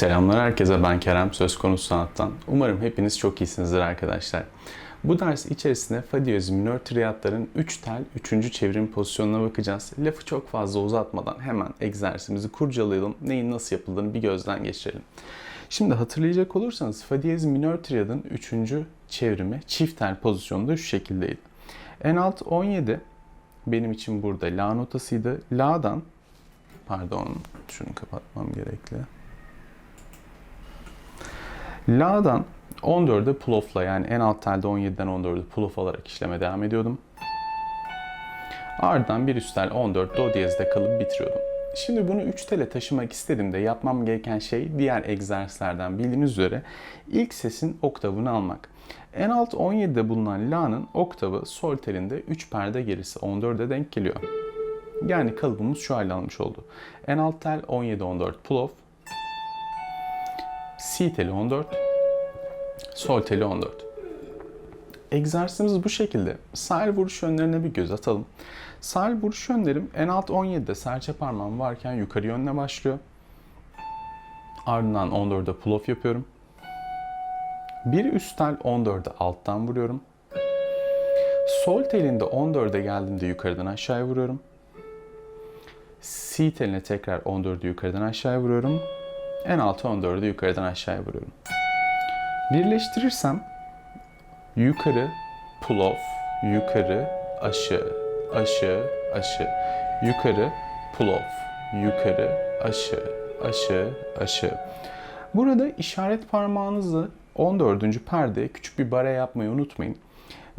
Selamlar herkese ben Kerem Söz Konusu Sanat'tan. Umarım hepiniz çok iyisinizdir arkadaşlar. Bu ders içerisinde fa diyez minör triyatların 3 tel 3. çevrim pozisyonuna bakacağız. Lafı çok fazla uzatmadan hemen egzersizimizi kurcalayalım. Neyin nasıl yapıldığını bir gözden geçirelim. Şimdi hatırlayacak olursanız fa diyez minör triyadın 3. çevrimi çift tel pozisyonda şu şekildeydi. En alt 17 benim için burada la notasıydı. La'dan pardon şunu kapatmam gerekli. La'dan 14'e pull off'la yani en alt telde 17'den 14'e pull off alarak işleme devam ediyordum. Ardından bir üst tel 14 do diyezde kalıp bitiriyordum. Şimdi bunu 3 tele taşımak istediğimde yapmam gereken şey diğer egzersizlerden bildiğiniz üzere ilk sesin oktavını almak. En alt 17'de bulunan la'nın oktavı sol telinde 3 perde gerisi 14'e denk geliyor. Yani kalıbımız şu hale almış oldu. En alt tel 17-14 pull off, Si teli 14, sol teli 14. Egzersizimiz bu şekilde. Sahil vuruş yönlerine bir göz atalım. Sahil vuruş yönlerim en alt 17'de serçe parmağım varken yukarı yönle başlıyor. Ardından 14'de pull off yapıyorum. Bir üst tel 14'e alttan vuruyorum. Sol telinde 14'e geldiğimde yukarıdan aşağıya vuruyorum. Si teline tekrar 14'ü yukarıdan aşağıya vuruyorum. En altı 14'ü yukarıdan aşağıya vuruyorum. Birleştirirsem yukarı pull off, yukarı aşağı, aşağı, aşağı, yukarı pull off, yukarı aşağı, aşağı, aşağı. Burada işaret parmağınızı 14. perdeye küçük bir bare yapmayı unutmayın.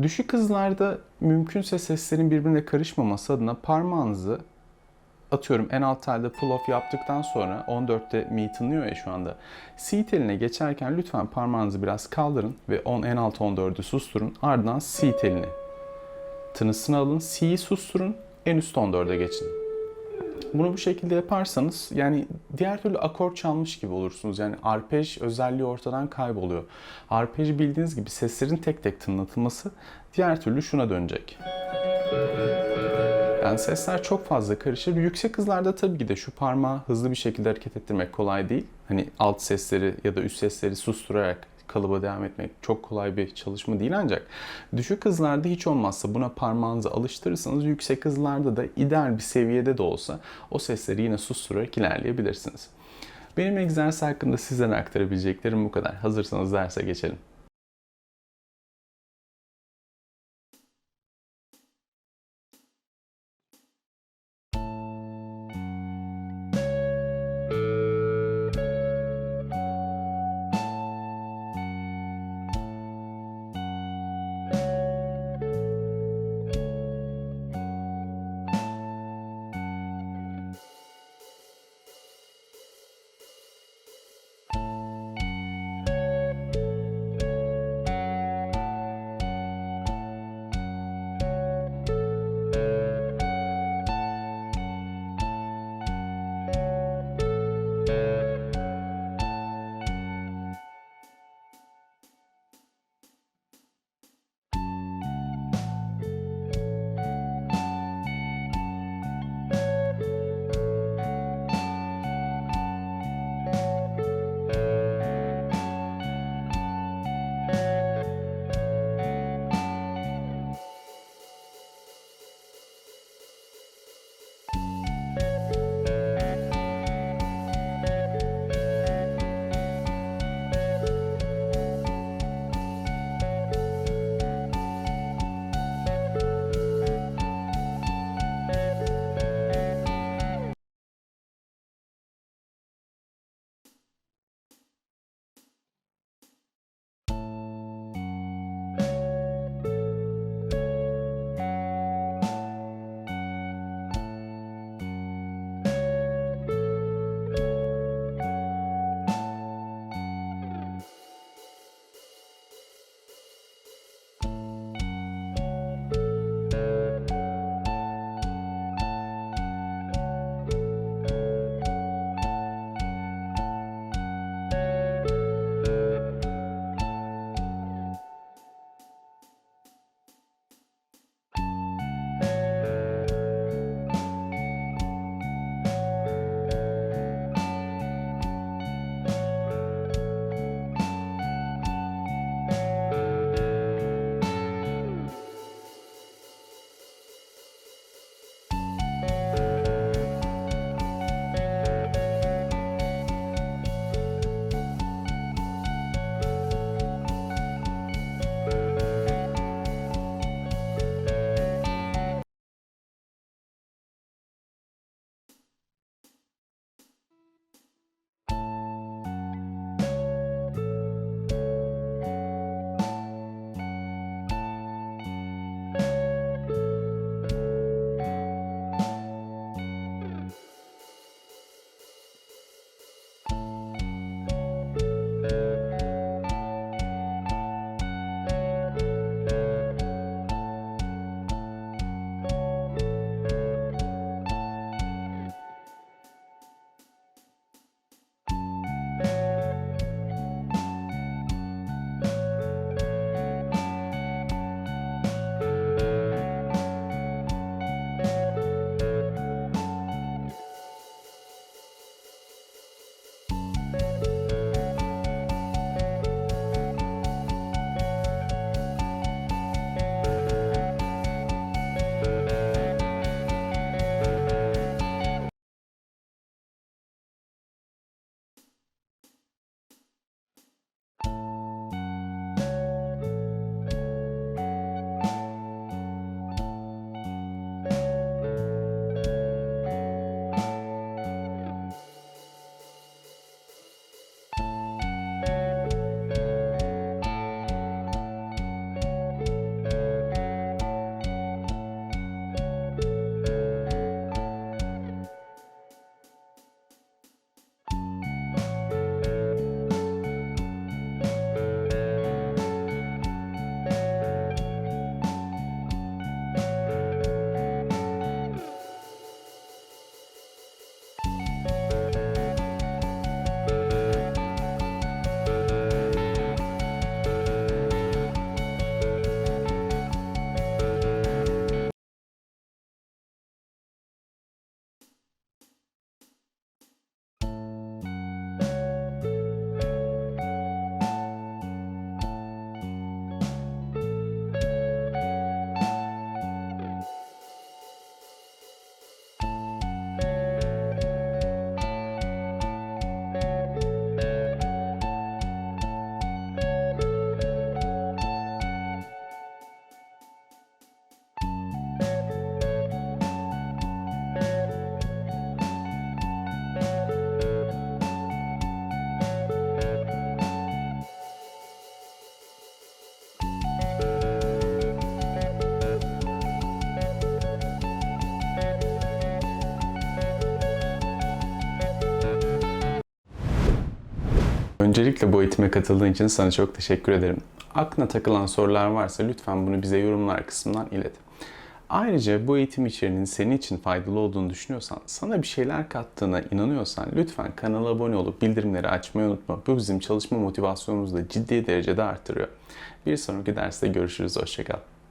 Düşük hızlarda mümkünse seslerin birbirine karışmaması adına parmağınızı atıyorum en alt telde pull off yaptıktan sonra 14'te mi tınlıyor ya şu anda. C teline geçerken lütfen parmağınızı biraz kaldırın ve on, en alt 14'ü susturun. Ardından C telini tınısını alın. C'yi susturun. En üst 14'e geçin. Bunu bu şekilde yaparsanız yani diğer türlü akor çalmış gibi olursunuz. Yani arpej özelliği ortadan kayboluyor. Arpej bildiğiniz gibi seslerin tek tek tınlatılması diğer türlü şuna dönecek. Yani sesler çok fazla karışır. Yüksek hızlarda tabii ki de şu parmağı hızlı bir şekilde hareket ettirmek kolay değil. Hani alt sesleri ya da üst sesleri susturarak kalıba devam etmek çok kolay bir çalışma değil ancak düşük hızlarda hiç olmazsa buna parmağınızı alıştırırsanız yüksek hızlarda da ideal bir seviyede de olsa o sesleri yine susturarak ilerleyebilirsiniz. Benim egzersiz hakkında sizlere aktarabileceklerim bu kadar. Hazırsanız derse geçelim. Öncelikle bu eğitime katıldığın için sana çok teşekkür ederim. Aklına takılan sorular varsa lütfen bunu bize yorumlar kısmından ilet. Ayrıca bu eğitim içeriğinin senin için faydalı olduğunu düşünüyorsan, sana bir şeyler kattığına inanıyorsan lütfen kanala abone olup bildirimleri açmayı unutma. Bu bizim çalışma motivasyonumuzu da ciddi derecede artırıyor. Bir sonraki derste görüşürüz. Hoşçakal.